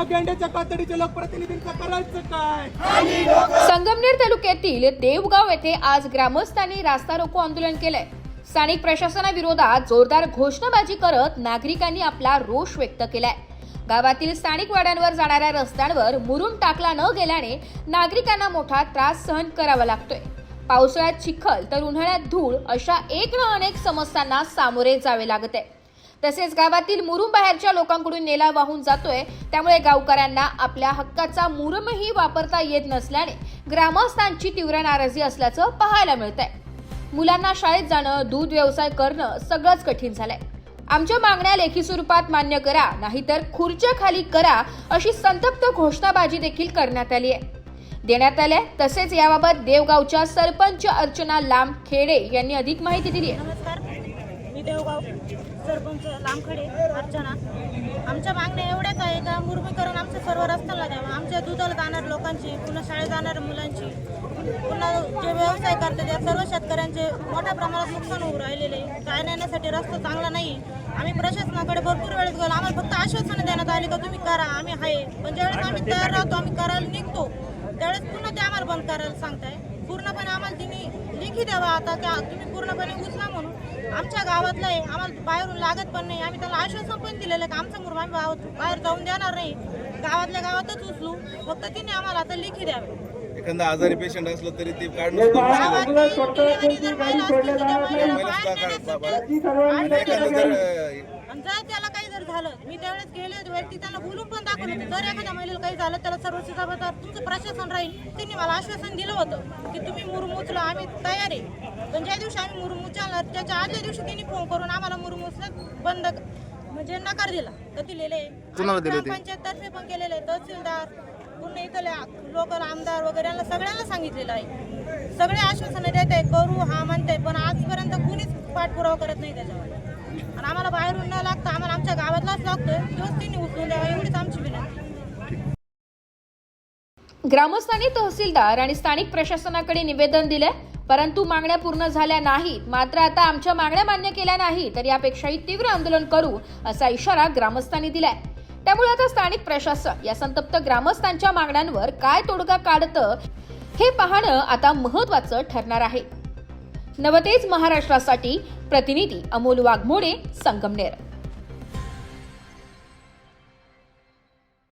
या गेंड्याच्या कातडीच्या लोकप्रतिनिधींचं करायचं काय? संगमनेर तालुक्यातील देवगाव येथे आज ग्रामस्थांनी रास्ता रोको आंदोलन केलंय. स्थानिक प्रशासनाविरोधात जोरदार घोषणाबाजी करत नागरिकांनी आपला रोष व्यक्त केलाय. गावातील स्थानिक वाड्यांवर जाणाऱ्या रस्त्यांवर मुरुम टाकला न गेल्याने नागरिकांना मोठा त्रास सहन करावा लागतोय. पावसाळ्यात चिखल तर उन्हाळ्यात धूळ अशा एक ना अनेक समस्यांना सामोरे जावे लागत. आहे तसेच गावातील मुरुम बाहेरच्या लोकांकडून नेला वाहून जातोय. त्यामुळे गावकऱ्यांना आपल्या हक्काचा मुरुमही वापरता येत नसल्याने ग्रामस्थांची तीव्र नाराजी असल्याचं पाहायला मिळत आहे मुलांना शाळेत जाणं दूध व्यवसाय करणं सगळंच कठीण झालंय. आमच्या मागण्या लेखी स्वरूपात मान्य करा नाहीतर खुर्च्या खाली करा अशी संतप्त घोषणाबाजी देखील करण्यात आली आहे देण्यात आल्या तसेच याबाबत देवगावच्या सरपंच अर्चना लांब खेडे यांनी अधिक माहिती दिली आहे नमस्कार. मी देवगाव सरपंच लांबखडे अर्चना. आमच्या मागण्या एवढ्याच आहे का मुरमीकरण आमच्या सर्व रस्त्याला द्यावं? आमच्या दुधाला जाणार लोकांची पुन्हा शाळेत जाणाऱ्या मुलांची. पुन्हा जे व्यवसाय करतात त्या सर्व शेतकऱ्यांचे मोठ्या प्रमाणात नुकसान होऊ राहिलेले आहे. जाण्या येण्यासाठी रस्ता चांगला नाही. आम्ही प्रशासनाकडे भरपूर वेळेस गेलो. आम्हाला फक्त आश्वासनं देण्यात आली का तुम्ही करा आम्ही आहे. पण ज्यावेळेस आम्ही तयार राहतो आम्ही करायला निघतो त्यावेळेस पुन्हा ते आम्हाला बंद करायला सांगताय. पूर्णपणे आम्हाला तिने लेखी द्यावा आता त्या तुम्ही पूर्णपणे उचला म्हणून आमच्या गावातलं आहे आम्हाला बाहेरून लागत पण नाही आम्ही त्याला आश्वासन पण दिलेलं आहे की आमचा मुरुम आम्ही गावात बाहेर जाऊन देणार नाही गावातल्या गावातच उचलू फक्त तिने आम्हाला आता लेखी द्यावे एखादा आजारी पेशंट असलं तरी ते काढून करू झालं. मी त्यावेळेस गेले व्यक्ती त्यांना बोलून पण दाखवलं होतं. जर एखाद्या महिलेला काही झालं त्याला सर्व जबाबदार तुमचं प्रशासन राहील. त्यांनी मला आश्वासन दिलं होतं की तुम्ही मुरुम उचला आम्ही तयार आहे. पण ज्या दिवशी आम्ही मुरुम उचलणार त्याच्या आदल्या दिवशी त्यांनी फोन करून आम्हाला मुरुम उचलत बंद म्हणजे नकार दिला. तर दिलेले पंचायत तर्फे पण केलेले तहसीलदार पुन्हा इथले लोकल आमदार वगैरे यांना सगळ्यांना सांगितलेलं आहे. सगळे आश्वासन देत आहे करू हा म्हणते पण आजपर्यंत कुणीच पाठपुरावा करत नाही त्याच्यावर. आणि आम्हाला बाहेरून न लागतं आम्हाला आमच्या गावातलाच लागतो तोच तिने उचलून द्यावा एवढीच आमची विनंती. ग्रामस्थांनी तहसीलदार आणि स्थानिक प्रशासनाकडे निवेदन दिले परंतु मागण्या पूर्ण झाल्या नाहीत. मात्र आता आमच्या मागण्या मान्य केल्या नाही तर यापेक्षाही तीव्र आंदोलन करू असा इशारा ग्रामस्थांनी दिलाय. त्यामुळे आता स्थानिक प्रशासन या संतप्त ग्रामस्थांच्या मागण्यांवर काय तोडगा काढतं हे पाहणं आता महत्वाचं ठरणार आहे. नवतेज महाराष्ट्रासाठी प्रतिनिधी अमोल वाघमोडे संगमनेर.